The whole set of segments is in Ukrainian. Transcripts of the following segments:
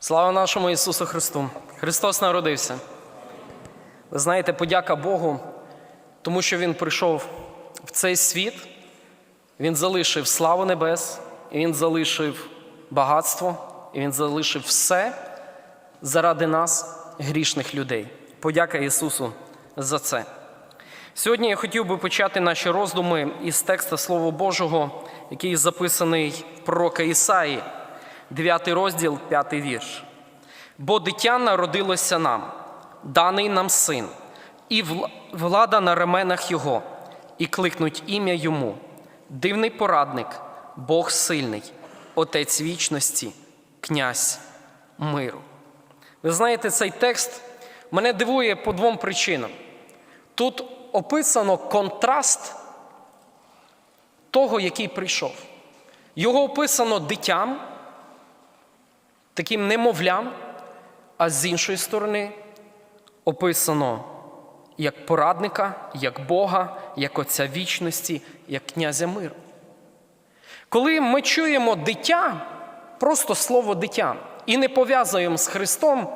Слава нашому Ісусу Христу! Христос народився. Ви знаєте, подяка Богу, тому що Він прийшов в цей світ, Він залишив славу небес, і Він залишив багатство, і Він залишив все заради нас, грішних людей. Подяка Ісусу за це. Сьогодні я хотів би почати наші роздуми із текста Слова Божого, який записаний пророка Ісаї, 9 розділ, 5 вірш. Бо дитя народилося нам, даний нам син, і влада на ременах його, і кликнуть ім'я йому, дивний порадник, Бог сильний, Отець вічності, князь миру. Ви знаєте, цей текст мене дивує по двом причинам. Тут описано контраст того, який прийшов. Його описано дитям, таким немовлям, а з іншої сторони описано як порадника, як Бога, як Отця вічності, як князя миру. Коли ми чуємо дитя, просто слово дитя, і не пов'язуємо з Христом,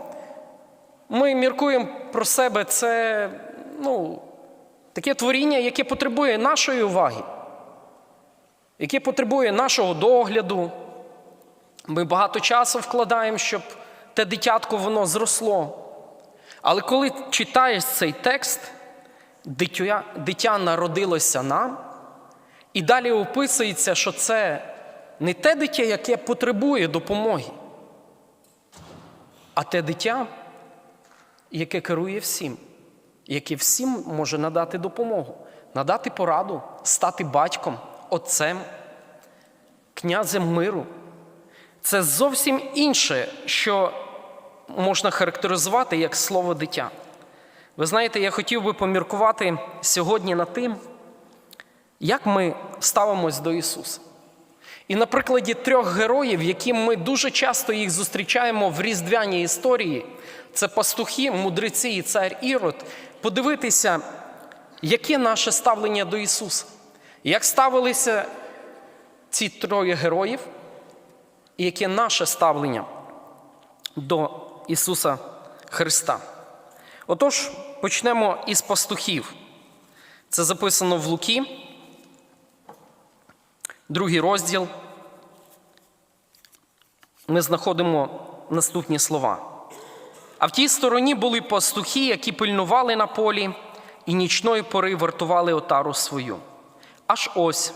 ми міркуємо про себе це ну, таке творіння, яке потребує нашої уваги, яке потребує нашого догляду. Ми багато часу вкладаємо, щоб те дитятко воно зросло. Але коли читаєш цей текст, дитя, дитя народилося нам, і далі описується, що це не те дитя, яке потребує допомоги, а те дитя, яке керує всім, яке всім може надати допомогу, надати пораду, стати батьком, отцем, князем миру. Це зовсім інше, що можна характеризувати як слово дитя. Ви знаєте, я хотів би поміркувати сьогодні над тим, як ми ставимось до Ісуса. І на прикладі трьох героїв, які ми дуже часто їх зустрічаємо в різдвяній історії, це пастухи, мудреці і цар Ірод, подивитися, яке наше ставлення до Ісуса, як ставилися ці троє героїв, і яке наше ставлення до Ісуса Христа. Отож, почнемо із пастухів. Це записано в Луки, другий розділ. Ми знаходимо наступні слова. А в тій стороні були пастухи, які пильнували на полі, і нічної пори вартували отару свою. Аж ось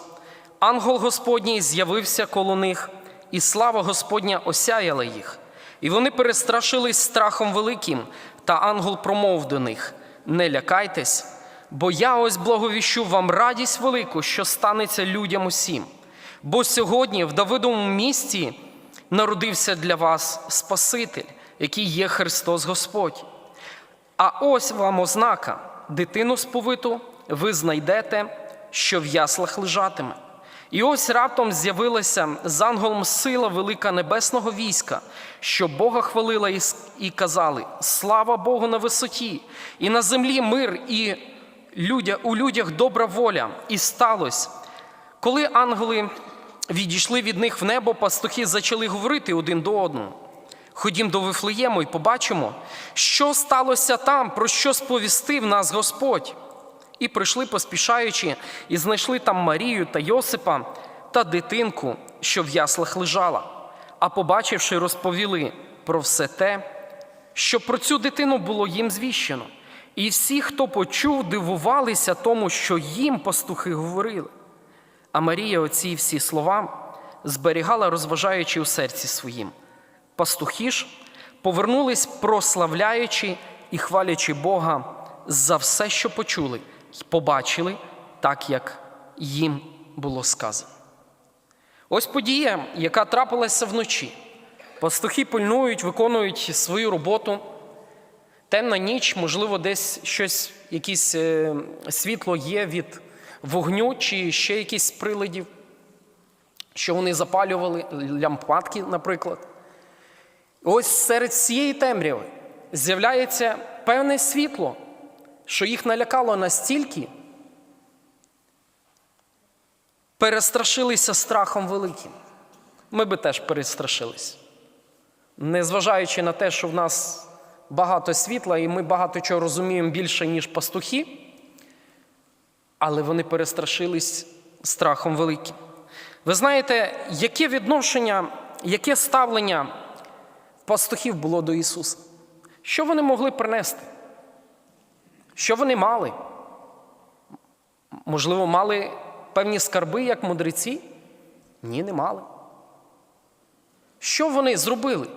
ангел Господній з'явився коло них, і слава Господня осяяла їх. І вони перестрашились страхом великим, та ангел промов до них: Не лякайтесь, бо я ось благовіщу вам радість велику, що станеться людям усім. Бо сьогодні в Давидовому місті народився для вас Спаситель, який є Христос Господь. А ось вам ознака: дитину сповиту ви знайдете, що в яслах лежатиме. І ось раптом з'явилася з ангелом сила велика небесного війська, що Бога хвалила і казали: Слава Богу на висоті, і на землі мир, і людя, у людях добра воля. І сталося. Коли ангели відійшли від них в небо, пастухи почали говорити один до одного. Ходім до Вифлеєму і побачимо, що сталося там, про що сповістив нас Господь. І прийшли, поспішаючи, і знайшли там Марію та Йосипа та дитинку, що в яслах лежала. А побачивши, розповіли про все те, що про цю дитину було їм звіщено. І всі, хто почув, дивувалися тому, що їм пастухи говорили. А Марія оці всі слова зберігала, розважаючи у серці своїм. Пастухи ж повернулись, прославляючи і хвалячи Бога за все, що почули, побачили, так як їм було сказано. Ось подія, яка трапилася вночі. Пастухи пильнують, виконують свою роботу. Темна ніч, можливо, десь щось, якесь е, світло є від вогню чи ще якісь приладів, що вони запалювали, лямпадки, наприклад. Ось серед цієї темряви з'являється певне світло, що їх налякало настільки, перестрашилися страхом великим. Ми би теж перестрашились. незважаючи на те, що в нас багато світла і ми багато чого розуміємо більше, ніж пастухи, але вони перестрашились страхом великим. Ви знаєте, яке відношення, яке ставлення пастухів було до Ісуса? Що вони могли принести? Що вони мали? Можливо, мали певні скарби, як мудреці? Ні, не мали. Що вони зробили?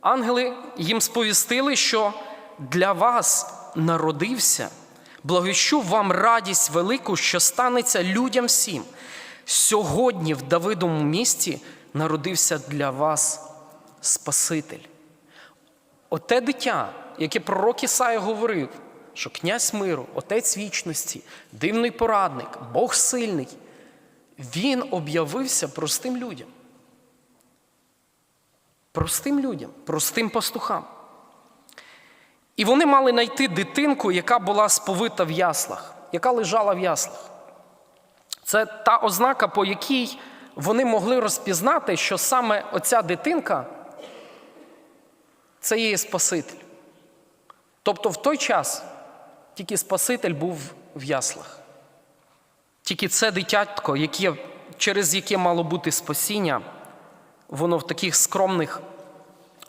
Ангели їм сповістили, що для вас народився, благощу вам радість велику, що станеться людям всім. Сьогодні в Давидовому місті народився для вас Спаситель. Оте дитя, яке пророк Ісая говорив, що князь миру, отець вічності, дивний порадник, Бог сильний, він об'явився простим людям. Простим людям, простим пастухам. І вони мали знайти дитинку, яка була сповита в яслах, яка лежала в яслах. Це та ознака, по якій вони могли розпізнати, що саме оця дитинка це є Спаситель. Тобто в той час тільки Спаситель був в яслах. Тільки це дитятко, яке, через яке мало бути спасіння, воно в таких скромних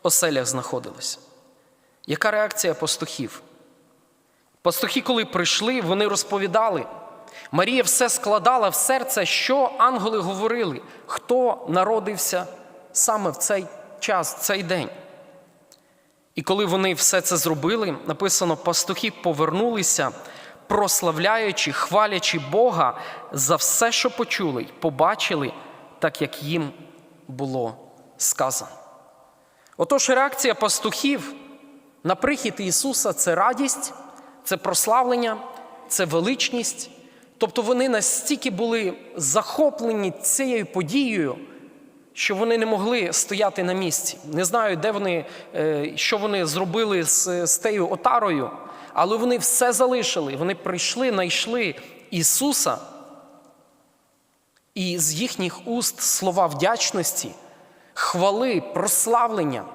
оселях знаходилося. Яка реакція пастухів? Пастухи, коли прийшли, вони розповідали. Марія все складала в серце, що ангели говорили, хто народився саме в цей час, в цей день. І коли вони все це зробили, написано, пастухи повернулися, прославляючи, хвалячи Бога за все, що почули, побачили, так як їм було сказано. Отож, реакція пастухів на прихід Ісуса це радість, це прославлення, це величність. Тобто вони настільки були захоплені цією подією, що вони не могли стояти на місці. Не знаю, де вони, е, що вони зробили з, з тею отарою, але вони все залишили. Вони прийшли, знайшли Ісуса, і з їхніх уст слова вдячності, хвали, прославлення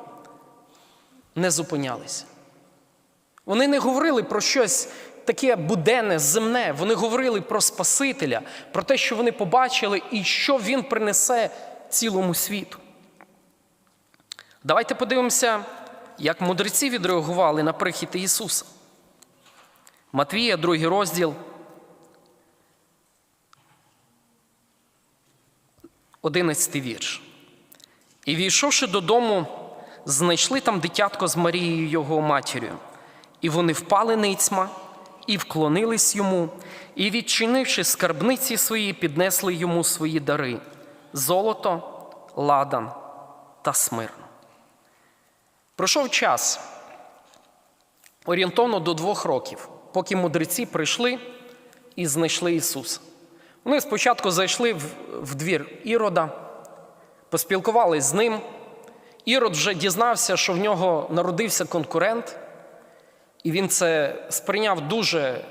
не зупинялися. Вони не говорили про щось таке буденне, земне. Вони говорили про Спасителя, про те, що вони побачили і що Він принесе цілому світу. Давайте подивимося, як мудреці відреагували на прихід Ісуса. Матвія, другий розділ. 11 вірш. І війшовши додому, знайшли там дитятко з Марією його матір'ю, і вони впали ницьма, і вклонились йому, і, відчинивши скарбниці свої, піднесли йому свої дари золото, ладан та смирно. Пройшов час орієнтовно до двох років, поки мудреці прийшли і знайшли Ісуса. Вони спочатку зайшли в, в двір Ірода, поспілкувалися з ним. Ірод вже дізнався, що в нього народився конкурент, і він це сприйняв дуже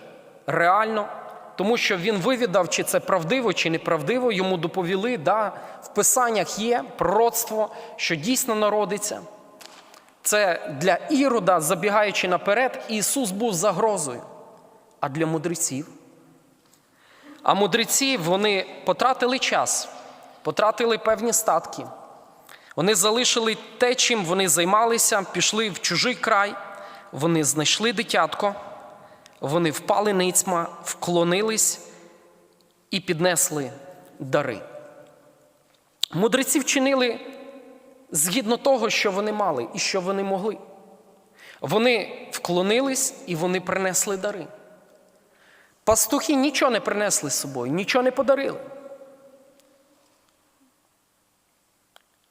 реально, тому що він вивідав, чи це правдиво, чи неправдиво. Йому доповіли, да, в Писаннях є пророцтво, що дійсно народиться. Це для Ірода, забігаючи наперед, Ісус був загрозою. А для мудреців. А мудреці вони потратили час, потратили певні статки. Вони залишили те, чим вони займалися, пішли в чужий край, вони знайшли дитятко, вони впали ницьма, вклонились і піднесли дари. Мудреці вчинили згідно того, що вони мали і що вони могли. Вони вклонились і вони принесли дари. Пастухи нічого не принесли з собою, нічого не подарили.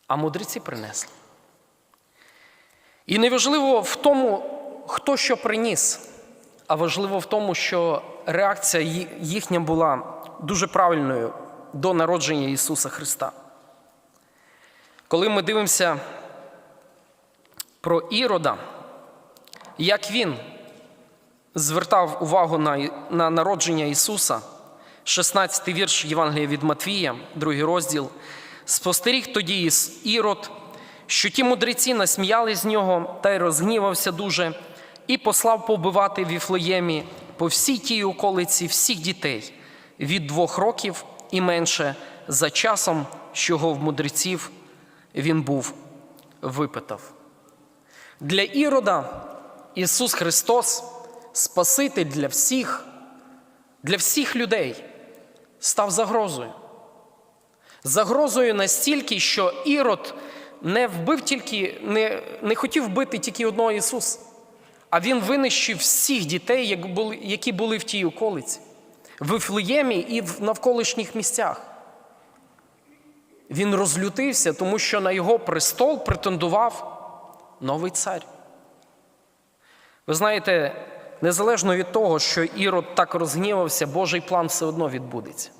А мудреці принесли. І неважливо в тому, хто що приніс, а важливо в тому, що реакція їхня була дуже правильною до народження Ісуса Христа. Коли ми дивимося про Ірода, як він звертав увагу на, на народження Ісуса, 16 вірш Євангелія від Матвія, другий розділ. Спостеріг тоді Ірод, що ті мудреці насміяли з нього та й розгнівався дуже, і послав побивати в Віфлеємі по всій тій околиці всіх дітей від двох років і менше за часом, що в мудреців він був випитав. Для Ірода Ісус Христос, Спаситель для всіх, для всіх людей, став загрозою. Загрозою настільки, що Ірод не вбив тільки, не, не хотів вбити тільки одного Ісуса, а він винищив всіх дітей, які були в тій околиці, в Вифлеємі і в навколишніх місцях. Він розлютився, тому що на його престол претендував новий цар. Ви знаєте, незалежно від того, що Ірод так розгнівався, Божий план все одно відбудеться.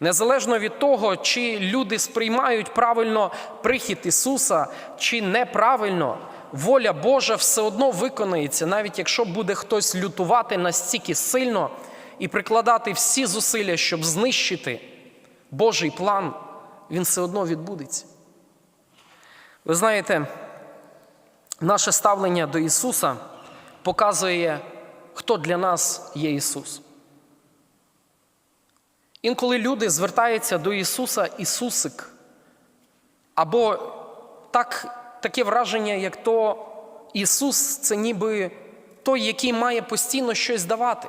Незалежно від того, чи люди сприймають правильно прихід Ісуса, чи неправильно, воля Божа все одно виконається, навіть якщо буде хтось лютувати настільки сильно і прикладати всі зусилля, щоб знищити Божий план, він все одно відбудеться. Ви знаєте, наше ставлення до Ісуса показує, хто для нас є Ісус. Інколи люди звертаються до Ісуса Ісусик, або так, таке враження, як то Ісус це ніби той, який має постійно щось давати.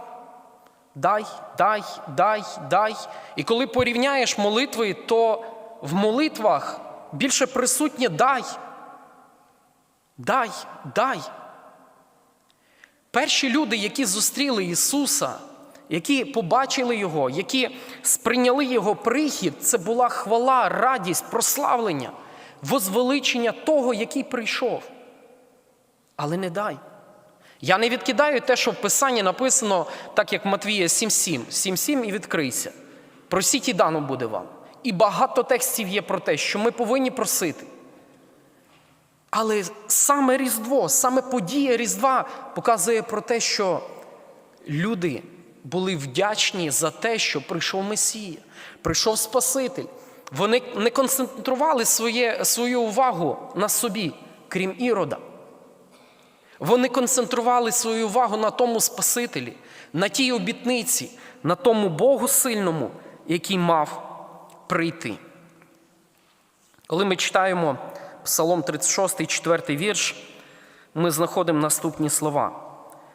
Дай, дай, дай, дай. І коли порівняєш молитви, то в молитвах більше присутнє дай. Дай, дай. Перші люди, які зустріли Ісуса, які побачили Його, які сприйняли Його прихід, це була хвала, радість, прославлення, возвеличення того, який прийшов. Але не дай. Я не відкидаю те, що в Писанні написано, так як Матвія 7.7. 7.7 і відкрийся. Просіть і дано буде вам. І багато текстів є про те, що ми повинні просити. Але саме Різдво, саме подія Різдва показує про те, що люди були вдячні за те, що прийшов Месія, прийшов Спаситель. Вони не концентрували своє, свою увагу на собі, крім Ірода. Вони концентрували свою увагу на тому Спасителі, на тій обітниці, на тому Богу сильному, який мав прийти. Коли ми читаємо Псалом 36, 4 вірш, ми знаходимо наступні слова: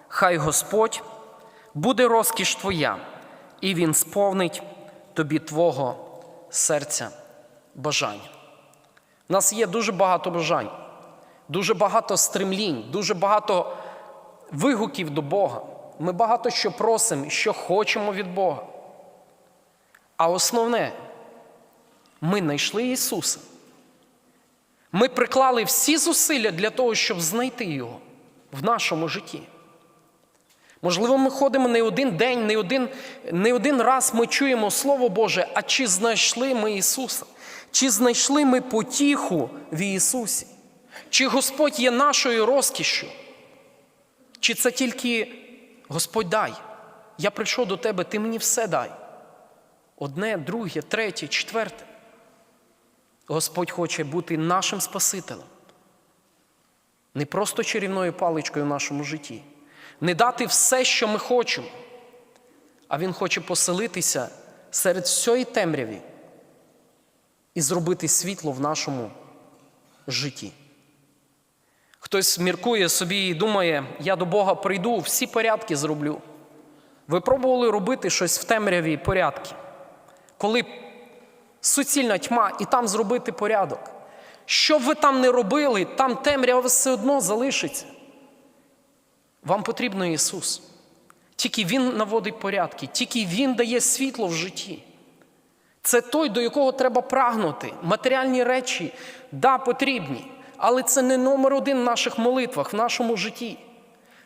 Хай Господь буде розкіш твоя, і Він сповнить тобі твого серця бажання. У нас є дуже багато бажань, дуже багато стремлінь, дуже багато вигуків до Бога. Ми багато що просимо, що хочемо від Бога. А основне, ми знайшли Ісуса. Ми приклали всі зусилля для того, щоб знайти Його в нашому житті. Можливо, ми ходимо не один день, не один, не один раз ми чуємо Слово Боже, а чи знайшли ми Ісуса? Чи знайшли ми потіху в Ісусі? Чи Господь є нашою розкішшю? Чи це тільки Господь дай? Я прийшов до тебе, ти мені все дай. Одне, друге, третє, четверте. Господь хоче бути нашим Спасителем. Не просто чарівною паличкою в нашому житті. Не дати все, що ми хочемо, а Він хоче поселитися серед всієї темряві і зробити світло в нашому житті. Хтось міркує собі і думає, я до Бога прийду, всі порядки зроблю. Ви пробували робити щось в темряві порядки, коли суцільна тьма і там зробити порядок. Що б ви там не робили, там темрява все одно залишиться. Вам потрібно Ісус. Тільки Він наводить порядки, тільки Він дає світло в житті. Це той, до якого треба прагнути. Матеріальні речі, да, потрібні, але це не номер один в наших молитвах, в нашому житті.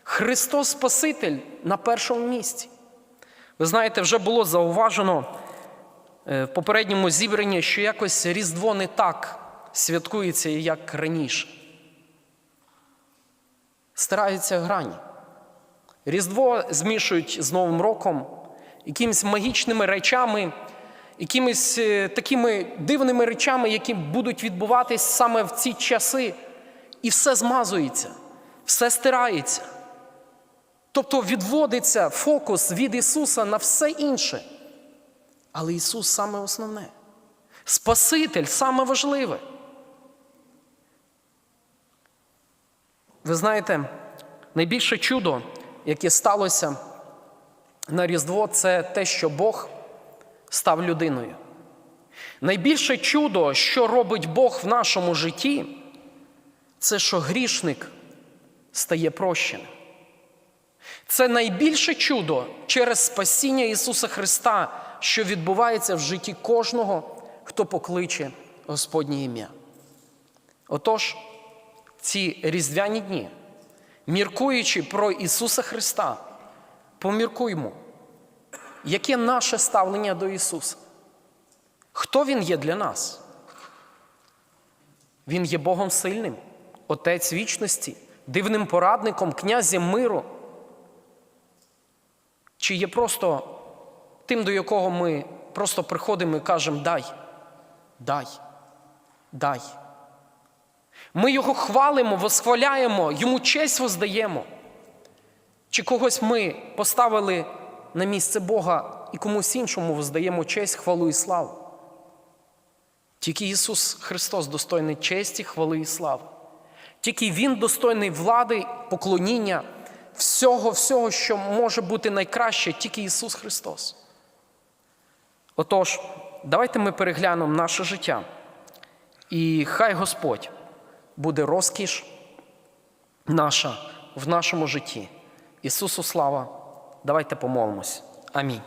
Христос Спаситель на першому місці. Ви знаєте, вже було зауважено е, в попередньому зібранні, що якось Різдво не так святкується, як раніше. Стираються грані. Різдво змішують з Новим роком, якимись магічними речами, якимись е, такими дивними речами, які будуть відбуватись саме в ці часи, і все змазується, все стирається. Тобто відводиться фокус від Ісуса на все інше. Але Ісус саме основне. Спаситель саме важливе. Ви знаєте, найбільше чудо, яке сталося на Різдво, це те, що Бог став людиною. Найбільше чудо, що робить Бог в нашому житті, це що грішник стає прощеним. Це найбільше чудо через спасіння Ісуса Христа, що відбувається в житті кожного, хто покличе Господнє ім'я. Отож, ці різдвяні дні, міркуючи про Ісуса Христа, поміркуймо, яке наше ставлення до Ісуса? Хто Він є для нас? Він є Богом сильним, Отець вічності, дивним порадником, князем миру. Чи є просто тим, до якого ми просто приходимо і кажемо дай, дай, дай. Ми його хвалимо, восхваляємо, йому честь воздаємо. Чи когось ми поставили на місце Бога і комусь іншому воздаємо честь, хвалу і славу? Тільки Ісус Христос достойний честі, хвали і слави. Тільки Він достойний влади, поклоніння, всього, всього, що може бути найкраще, тільки Ісус Христос. Отож, давайте ми переглянемо наше життя. І хай Господь буде розкіш наша в нашому житті. Ісусу слава! Давайте помолимось. Амінь.